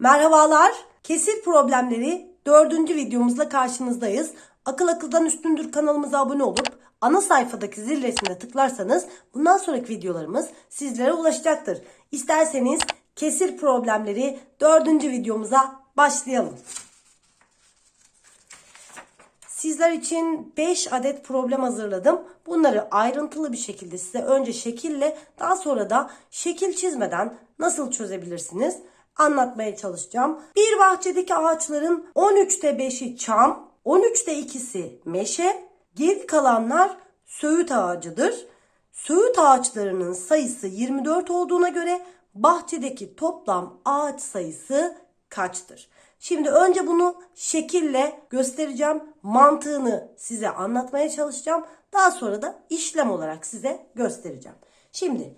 Merhabalar. Kesir problemleri dördüncü videomuzla karşınızdayız. Akıl akıldan üstündür kanalımıza abone olup ana sayfadaki zil resmine tıklarsanız bundan sonraki videolarımız sizlere ulaşacaktır. İsterseniz kesir problemleri dördüncü videomuza başlayalım. Sizler için 5 adet problem hazırladım. Bunları ayrıntılı bir şekilde size önce şekille daha sonra da şekil çizmeden nasıl çözebilirsiniz anlatmaya çalışacağım. Bir bahçedeki ağaçların 13'te 5'i çam, 13'te 2'si meşe, geri kalanlar söğüt ağacıdır. Söğüt ağaçlarının sayısı 24 olduğuna göre bahçedeki toplam ağaç sayısı kaçtır? Şimdi önce bunu şekille göstereceğim. Mantığını size anlatmaya çalışacağım. Daha sonra da işlem olarak size göstereceğim. Şimdi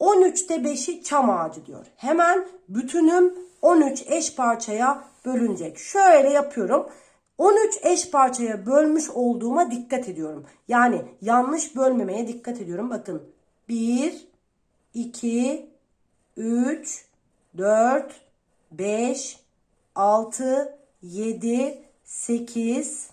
13'te 5'i çam ağacı diyor. Hemen bütünüm 13 eş parçaya bölünecek. Şöyle yapıyorum. 13 eş parçaya bölmüş olduğuma dikkat ediyorum. Yani yanlış bölmemeye dikkat ediyorum. Bakın 1, 2, 3, 4, 5, 6, 7, 8,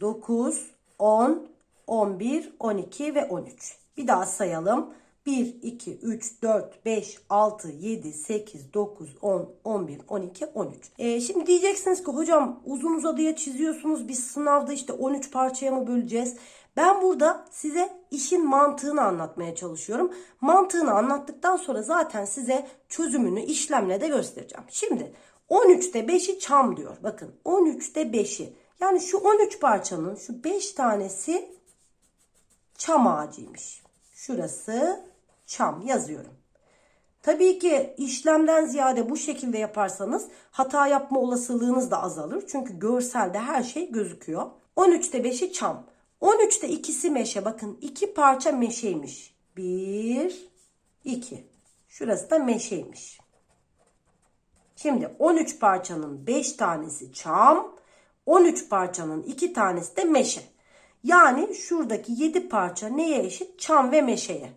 9, 10, 11, 12 ve 13. Bir daha sayalım. 1, 2, 3, 4, 5, 6, 7, 8, 9, 10, 11, 12, 13. Ee, şimdi diyeceksiniz ki hocam uzun uzadıya çiziyorsunuz. Biz sınavda işte 13 parçaya mı böleceğiz? Ben burada size işin mantığını anlatmaya çalışıyorum. Mantığını anlattıktan sonra zaten size çözümünü işlemle de göstereceğim. Şimdi 13'te 5'i çam diyor. Bakın 13'te 5'i. Yani şu 13 parçanın şu 5 tanesi çam ağacıymış. Şurası çam yazıyorum. Tabii ki işlemden ziyade bu şekilde yaparsanız hata yapma olasılığınız da azalır. Çünkü görselde her şey gözüküyor. 13'te 5'i çam. 13'te ikisi meşe. Bakın iki parça meşeymiş. 1, 2. Şurası da meşeymiş. Şimdi 13 parçanın 5 tanesi çam. 13 parçanın 2 tanesi de meşe. Yani şuradaki 7 parça neye eşit? Çam ve meşeye.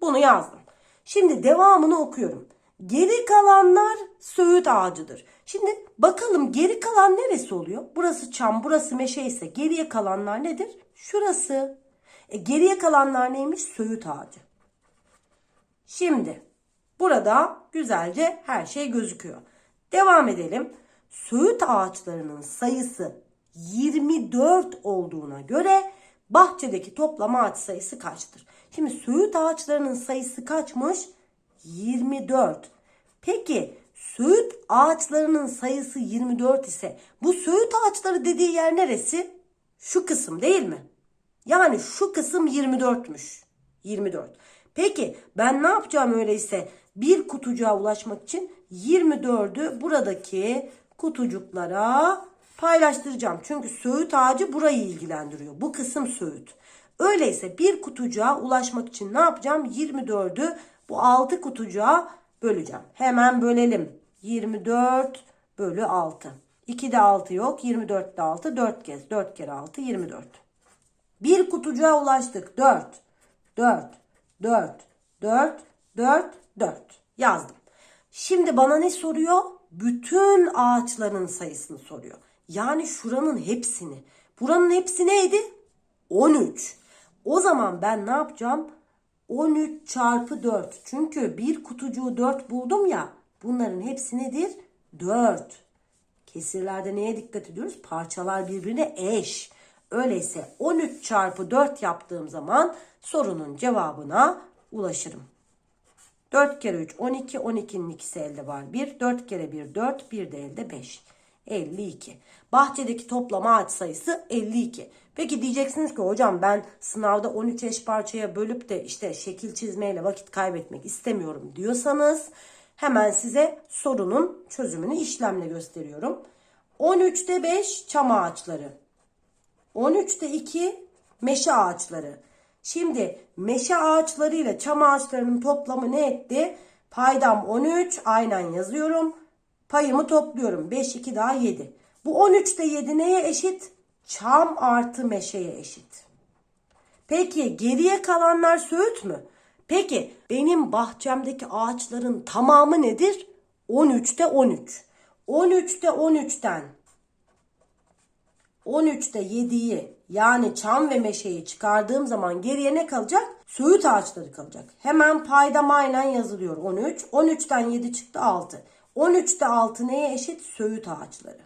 Bunu yazdım. Şimdi devamını okuyorum. Geri kalanlar söğüt ağacıdır. Şimdi bakalım geri kalan neresi oluyor? Burası çam, burası meşe ise geriye kalanlar nedir? Şurası. E, geriye kalanlar neymiş? Söğüt ağacı. Şimdi burada güzelce her şey gözüküyor. Devam edelim. Söğüt ağaçlarının sayısı 24 olduğuna göre bahçedeki toplam ağaç sayısı kaçtır? Şimdi söğüt ağaçlarının sayısı kaçmış? 24. Peki söğüt ağaçlarının sayısı 24 ise bu söğüt ağaçları dediği yer neresi? Şu kısım değil mi? Yani şu kısım 24'müş. 24. Peki ben ne yapacağım öyleyse bir kutucuğa ulaşmak için 24'ü buradaki kutucuklara paylaştıracağım. Çünkü söğüt ağacı burayı ilgilendiriyor. Bu kısım söğüt. Öyleyse bir kutucuğa ulaşmak için ne yapacağım? 24'ü bu 6 kutucuğa böleceğim. Hemen bölelim. 24 bölü 6. 2'de 6 yok. 24'de 6. 4 kez. 4 kere 6 24. Bir kutucuğa ulaştık. 4. 4. 4. 4. 4. 4. Yazdım. Şimdi bana ne soruyor? Bütün ağaçların sayısını soruyor. Yani şuranın hepsini. Buranın hepsi neydi? 13. O zaman ben ne yapacağım? 13 çarpı 4. Çünkü bir kutucuğu 4 buldum ya. Bunların hepsi nedir? 4. Kesirlerde neye dikkat ediyoruz? Parçalar birbirine eş. Öyleyse 13 çarpı 4 yaptığım zaman sorunun cevabına ulaşırım. 4 kere 3 12. 12'nin ikisi elde var 1. 4 kere 1 4. 1 de elde 5. 52. Bahçedeki toplam ağaç sayısı 52. Peki diyeceksiniz ki hocam ben sınavda 13 eş parçaya bölüp de işte şekil çizmeyle vakit kaybetmek istemiyorum diyorsanız hemen size sorunun çözümünü işlemle gösteriyorum. 13'te 5 çam ağaçları. 13'te 2 meşe ağaçları. Şimdi meşe ağaçları ile çam ağaçlarının toplamı ne etti? Paydam 13 aynen yazıyorum. Payımı topluyorum. 5 2 daha 7. Bu 13'te 7 neye eşit? Çam artı meşeye eşit. Peki geriye kalanlar söğüt mü? Peki benim bahçemdeki ağaçların tamamı nedir? 13'te 13. 13'te 13'ten 13'te 7'yi yani çam ve meşeyi çıkardığım zaman geriye ne kalacak? Söğüt ağaçları kalacak. Hemen paydam aynen yazılıyor 13. 13'ten 7 çıktı 6. 13'te 6 neye eşit? Söğüt ağaçları.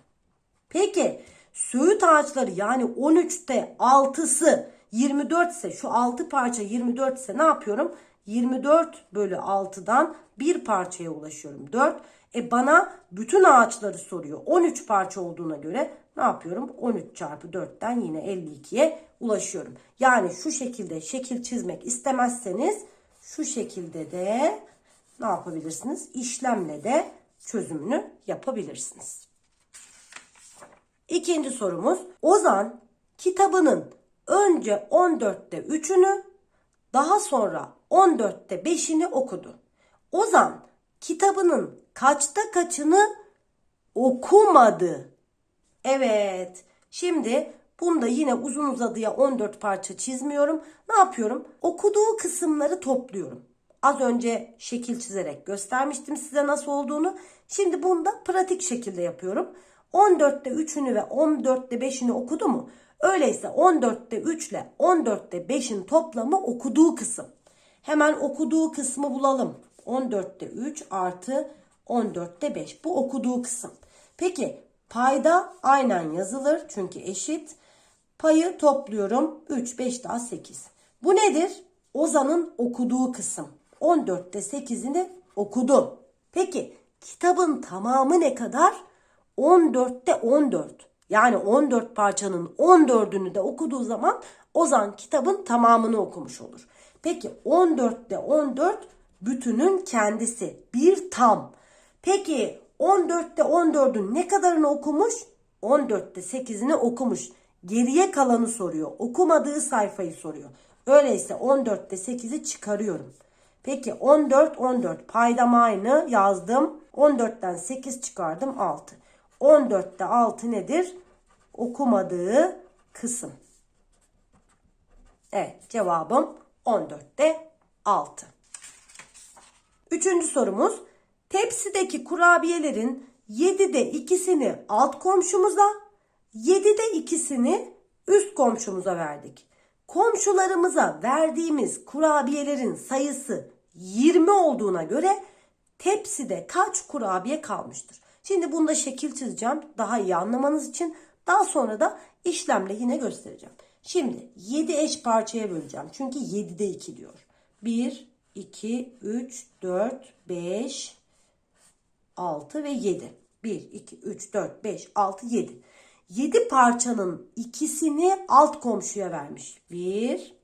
Peki söğüt ağaçları yani 13'te 6'sı 24 ise şu 6 parça 24 ise ne yapıyorum? 24 bölü 6'dan bir parçaya ulaşıyorum. 4. E bana bütün ağaçları soruyor. 13 parça olduğuna göre ne yapıyorum? 13 çarpı 4'ten yine 52'ye ulaşıyorum. Yani şu şekilde şekil çizmek istemezseniz şu şekilde de ne yapabilirsiniz? İşlemle de çözümünü yapabilirsiniz. İkinci sorumuz. Ozan kitabının önce 14'te 3'ünü daha sonra 14'te 5'ini okudu. Ozan kitabının kaçta kaçını okumadı? Evet. Şimdi bunda yine uzun uzadıya 14 parça çizmiyorum. Ne yapıyorum? Okuduğu kısımları topluyorum. Az önce şekil çizerek göstermiştim size nasıl olduğunu. Şimdi bunda pratik şekilde yapıyorum. 14'te 3'ünü ve 14'te 5'ini okudu mu? Öyleyse 14'te 3 ile 14'te 5'in toplamı okuduğu kısım. Hemen okuduğu kısmı bulalım. 14'te 3 artı 14'te 5. Bu okuduğu kısım. Peki payda aynen yazılır çünkü eşit. Payı topluyorum. 3, 5 daha 8. Bu nedir? Ozan'ın okuduğu kısım. 14'te 8'ini okudu. Peki kitabın tamamı ne kadar? 14'te 14. Yani 14 parçanın 14'ünü de okuduğu zaman Ozan kitabın tamamını okumuş olur. Peki 14'te 14 bütünün kendisi. Bir tam. Peki 14'te 14'ün ne kadarını okumuş? 14'te 8'ini okumuş. Geriye kalanı soruyor. Okumadığı sayfayı soruyor. Öyleyse 14'te 8'i çıkarıyorum. Peki 14 14 paydam aynı yazdım. 14'ten 8 çıkardım 6. 14'te 6 nedir? Okumadığı kısım. Evet cevabım 14'te 6. Üçüncü sorumuz. Tepsideki kurabiyelerin 7'de ikisini alt komşumuza, 7'de ikisini üst komşumuza verdik. Komşularımıza verdiğimiz kurabiyelerin sayısı 20 olduğuna göre tepside kaç kurabiye kalmıştır? Şimdi bunda şekil çizeceğim daha iyi anlamanız için. Daha sonra da işlemle yine göstereceğim. Şimdi 7 eş parçaya böleceğim. Çünkü 7'de 2 diyor. 1, 2, 3, 4, 5, 6 ve 7. 1, 2, 3, 4, 5, 6, 7. 7 parçanın ikisini alt komşuya vermiş. 1,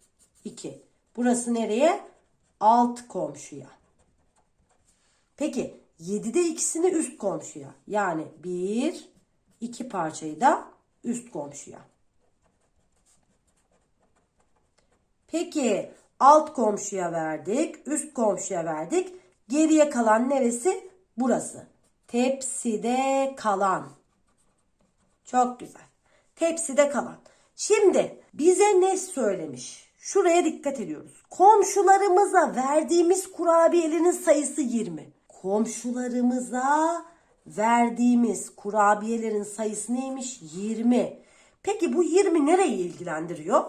2. Burası nereye? Alt komşuya. Peki 7'de ikisini üst komşuya. Yani 1, 2 parçayı da üst komşuya. Peki alt komşuya verdik, üst komşuya verdik. Geriye kalan neresi? Burası. Tepside kalan. Çok güzel. Tepside kalan. Şimdi bize ne söylemiş? Şuraya dikkat ediyoruz. Komşularımıza verdiğimiz kurabiyelerin sayısı 20. Komşularımıza verdiğimiz kurabiyelerin sayısı neymiş? 20. Peki bu 20 nereyi ilgilendiriyor?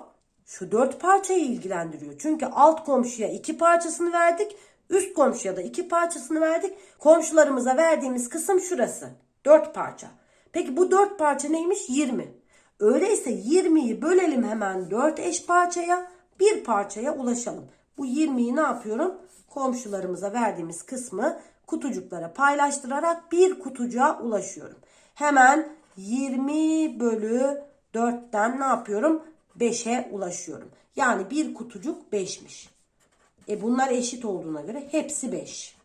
Şu 4 parçayı ilgilendiriyor. Çünkü alt komşuya 2 parçasını verdik. Üst komşuya da 2 parçasını verdik. Komşularımıza verdiğimiz kısım şurası. 4 parça. Peki bu 4 parça neymiş? 20. Öyleyse 20'yi bölelim hemen 4 eş parçaya. Bir parçaya ulaşalım. Bu 20'yi ne yapıyorum? Komşularımıza verdiğimiz kısmı kutucuklara paylaştırarak bir kutucuğa ulaşıyorum. Hemen 20 bölü 4'ten ne yapıyorum? 5'e ulaşıyorum. Yani bir kutucuk 5'miş. E bunlar eşit olduğuna göre hepsi 5.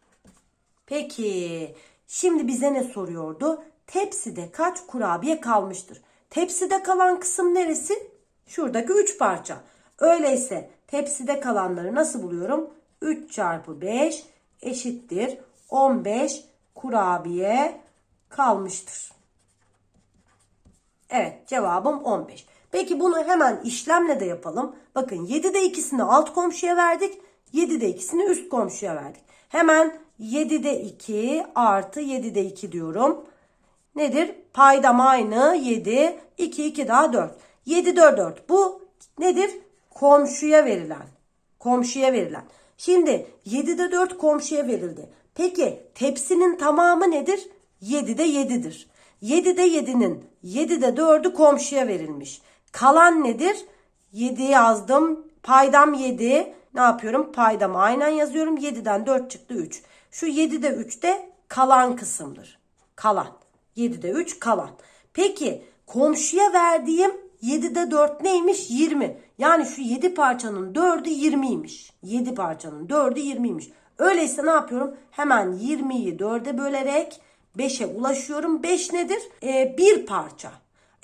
Peki şimdi bize ne soruyordu? Tepside kaç kurabiye kalmıştır? Tepside kalan kısım neresi? Şuradaki 3 parça. Öyleyse tepside kalanları nasıl buluyorum? 3 çarpı 5 eşittir 15 kurabiye kalmıştır. Evet cevabım 15. Peki bunu hemen işlemle de yapalım. Bakın 7'de ikisini alt komşuya verdik. 7'de ikisini üst komşuya verdik. Hemen 7'de 2 artı 7'de 2 diyorum. Nedir? Paydam aynı 7. 2 2 daha 4. 7 4 4. Bu nedir? Komşuya verilen. Komşuya verilen. Şimdi 7'de 4 komşuya verildi. Peki tepsinin tamamı nedir? 7'de 7'dir. 7'de 7'nin 7'de 4'ü komşuya verilmiş. Kalan nedir? 7 yazdım. Paydam 7. Ne yapıyorum? Paydamı aynen yazıyorum. 7'den 4 çıktı 3. Şu 7'de 3 de kalan kısımdır. Kalan. 7'de 3 kalan. Peki komşuya verdiğim 7'de 4 neymiş? 20. Yani şu 7 parçanın 4'ü 20'ymiş. 7 parçanın 4'ü 20'ymiş. Öyleyse ne yapıyorum? Hemen 20'yi 4'e bölerek 5'e ulaşıyorum. 5 nedir? Ee, bir parça.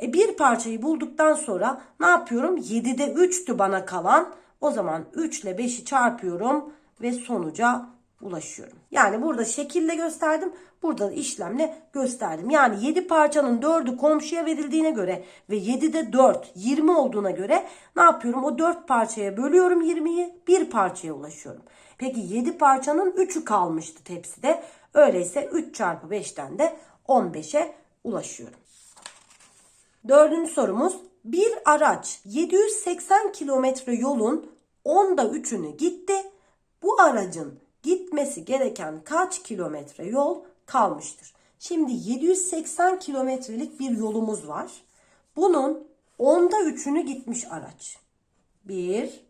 E, bir parçayı bulduktan sonra ne yapıyorum? 7'de 3'tü bana kalan. O zaman 3 ile 5'i çarpıyorum ve sonuca ulaşıyorum. Yani burada şekille gösterdim. Burada da işlemle gösterdim. Yani 7 parçanın 4'ü komşuya verildiğine göre ve 7'de 4 20 olduğuna göre ne yapıyorum? O 4 parçaya bölüyorum 20'yi bir parçaya ulaşıyorum. Peki 7 parçanın 3'ü kalmıştı tepside. Öyleyse 3 çarpı 5'ten de 15'e ulaşıyorum. Dördüncü sorumuz. Bir araç 780 kilometre yolun 10'da 3'ünü gitti. Bu aracın gitmesi gereken kaç kilometre yol kalmıştır? Şimdi 780 kilometrelik bir yolumuz var. Bunun 10'da 3'ünü gitmiş araç. 1,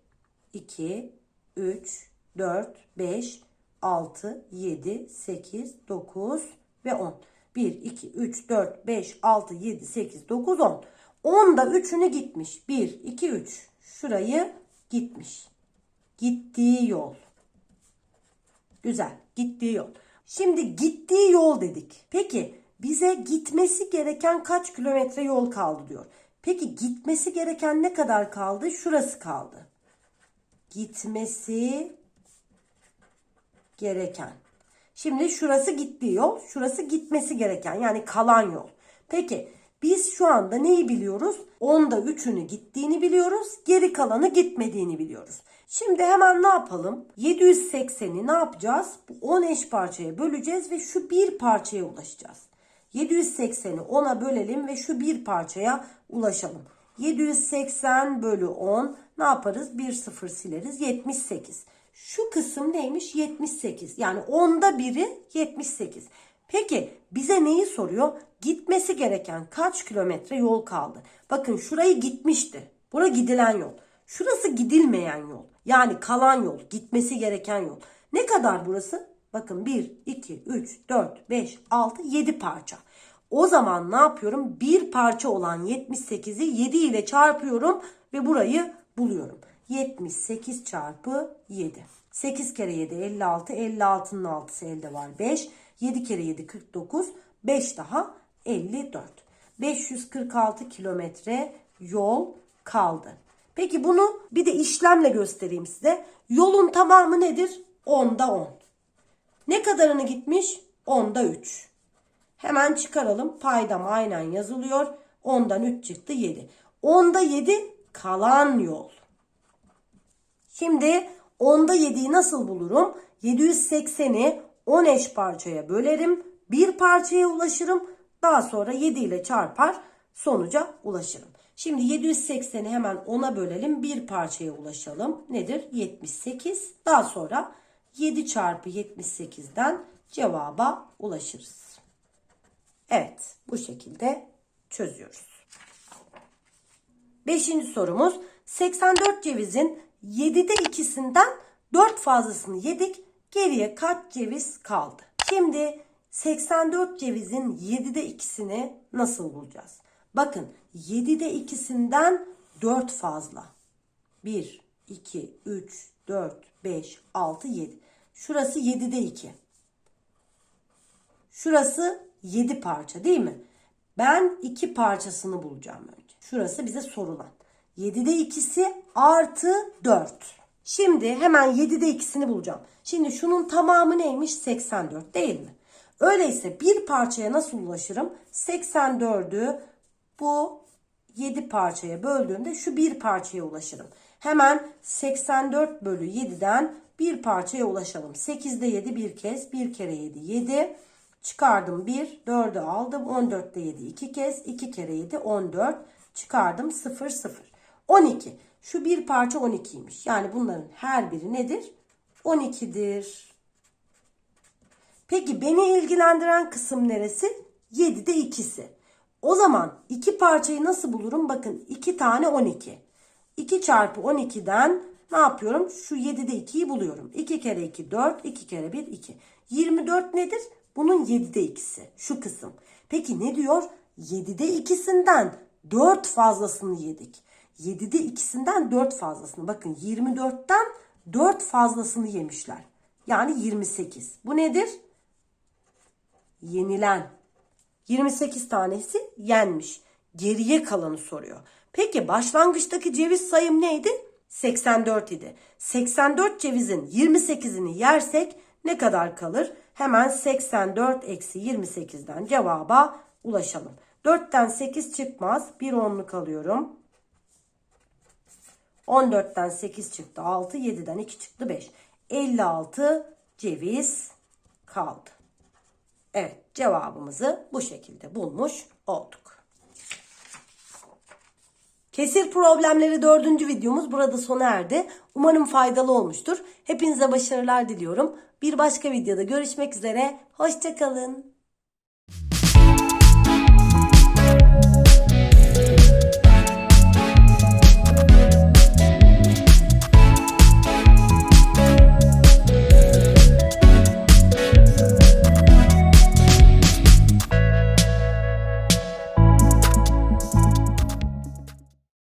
2, 3, 4, 5, 6, 7, 8, 9 ve 10. 1, 2, 3, 4, 5, 6, 7, 8, 9, 10. 10'da 3'ünü gitmiş. 1, 2, 3. Şurayı gitmiş. Gittiği yol. Güzel. Gittiği yol. Şimdi gittiği yol dedik. Peki bize gitmesi gereken kaç kilometre yol kaldı diyor. Peki gitmesi gereken ne kadar kaldı? Şurası kaldı. Gitmesi gereken. Şimdi şurası gittiği yol, şurası gitmesi gereken yani kalan yol. Peki biz şu anda neyi biliyoruz? 10'da 3'ünü gittiğini biliyoruz, geri kalanı gitmediğini biliyoruz. Şimdi hemen ne yapalım? 780'i ne yapacağız? Bu 10 eş parçaya böleceğiz ve şu bir parçaya ulaşacağız. 780'i 10'a bölelim ve şu bir parçaya ulaşalım. 780 bölü 10 ne yaparız? 1 sıfır sileriz. 78. Şu kısım neymiş? 78. Yani onda biri 78. Peki bize neyi soruyor? Gitmesi gereken kaç kilometre yol kaldı? Bakın şurayı gitmişti. Bura gidilen yol. Şurası gidilmeyen yol. Yani kalan yol, gitmesi gereken yol. Ne kadar burası? Bakın 1, 2, 3, 4, 5, 6, 7 parça. O zaman ne yapıyorum? Bir parça olan 78'i 7 ile çarpıyorum ve burayı buluyorum. 78 çarpı 7. 8 kere 7 56. 56'nın 6'sı elde var 5. 7 kere 7 49. 5 daha 54. 546 kilometre yol kaldı. Peki bunu bir de işlemle göstereyim size. Yolun tamamı nedir? 10'da 10. Ne kadarını gitmiş? 10'da 3. Hemen çıkaralım. Paydam aynen yazılıyor. 10'dan 3 çıktı 7. 10'da 7 kalan yol. Şimdi 10'da 7'yi nasıl bulurum? 780'i 10 eş parçaya bölerim. Bir parçaya ulaşırım. Daha sonra 7 ile çarpar sonuca ulaşırım. Şimdi 780'i hemen 10'a bölelim. Bir parçaya ulaşalım. Nedir? 78. Daha sonra 7 çarpı 78'den cevaba ulaşırız. Evet bu şekilde çözüyoruz. Beşinci sorumuz 84 cevizin 7'de ikisinden 4 fazlasını yedik. Geriye kaç ceviz kaldı? Şimdi 84 cevizin 7'de ikisini nasıl bulacağız? Bakın 7'de ikisinden 4 fazla. 1, 2, 3, 4, 5, 6, 7. Şurası 7'de 2. Şurası 7 parça değil mi? Ben 2 parçasını bulacağım önce. Şurası bize sorulan. 7'de ikisi artı 4. Şimdi hemen 7'de ikisini bulacağım. Şimdi şunun tamamı neymiş? 84 değil mi? Öyleyse bir parçaya nasıl ulaşırım? 84'ü bu 7 parçaya böldüğümde şu bir parçaya ulaşırım. Hemen 84 bölü 7'den bir parçaya ulaşalım. 8'de 7 bir kez. 1 kere 7 7. Çıkardım 1. 4'ü aldım. 14'te 7 2 kez. 2 kere 7 14. Çıkardım 0 0. 12. Şu bir parça 12'ymiş. Yani bunların her biri nedir? 12'dir. Peki beni ilgilendiren kısım neresi? 7'de ikisi. O zaman iki parçayı nasıl bulurum? Bakın 2 tane 12. 2 çarpı 12'den ne yapıyorum? Şu 7'de 2'yi buluyorum. 2 kere 2 4, 2 kere 1 2. 24 nedir? Bunun 7'de ikisi. Şu kısım. Peki ne diyor? 7'de ikisinden 4 fazlasını yedik. 7'de ikisinden 4 fazlasını. Bakın 24'ten 4 fazlasını yemişler. Yani 28. Bu nedir? Yenilen. 28 tanesi yenmiş. Geriye kalanı soruyor. Peki başlangıçtaki ceviz sayım neydi? 84 idi. 84 cevizin 28'ini yersek ne kadar kalır? Hemen 84 eksi 28'den cevaba ulaşalım. 4'ten 8 çıkmaz. Bir onluk alıyorum. 14'ten 8 çıktı 6. 7'den 2 çıktı 5. 56 ceviz kaldı. Evet cevabımızı bu şekilde bulmuş olduk. Kesir problemleri dördüncü videomuz burada sona erdi. Umarım faydalı olmuştur. Hepinize başarılar diliyorum. Bir başka videoda görüşmek üzere. Hoşçakalın.